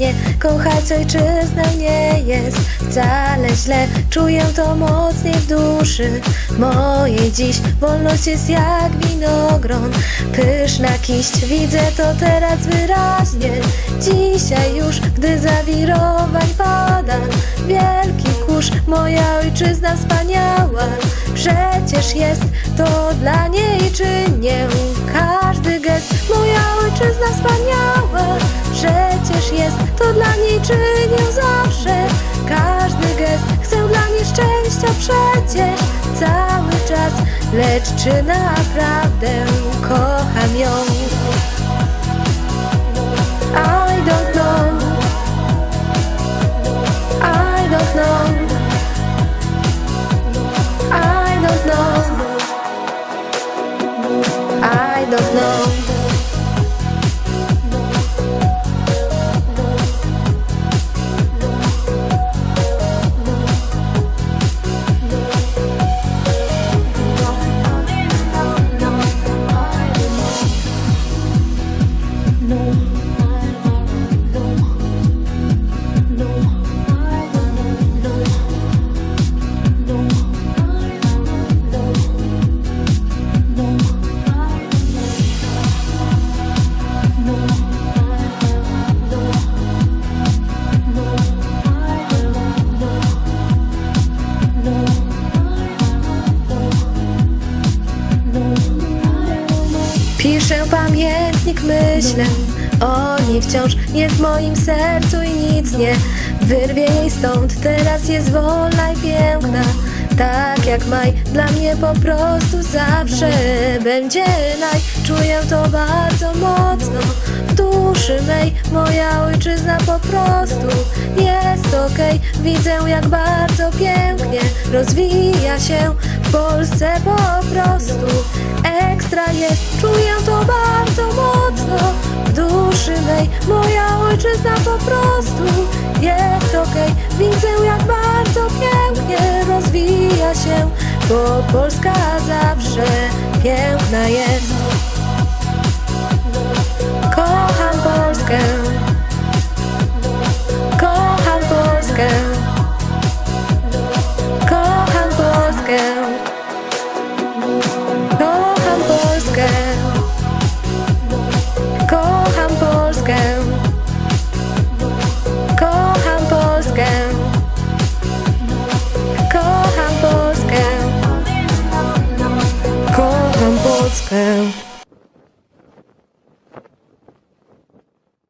mnie Kochać ojczyznę nie jest wcale źle. Czuję to mocniej w duszy mojej. Dziś Wolność jest jak winogron Pyszna kiść, widzę to teraz wyraźnie. Dzisiaj już, gdy zawirowań pada Wielki kurz, moja ojczyzna wspaniała. Przecież jest to dla niej czynię wspaniała Przecież jest to dla niej czynię zawsze. Każdy gest, chcę dla niej szczęścia przecież. Cały czas, lecz czy naprawdę kocham ją? I don't know. I don't know. I don't know. I don't know Piszę pamiętnik, myślę o niej wciąż. Nie w moim sercu i nic nie wyrwie jej stąd. Teraz jest wolna i piękna tak jak maj, dla mnie po prostu zawsze będzie naj Czuję to bardzo mocno w duszy mej Moja ojczyzna po prostu jest okej. Widzę jak bardzo pięknie rozwija się w Polsce po prostu. Ekstra jest, czuję to bardzo mocno w duszy mej. Moja ojczyzna po prostu jest okej. Widzę jak bardzo pięknie rozwija się Bo Polska zawsze piękna jest Let's go.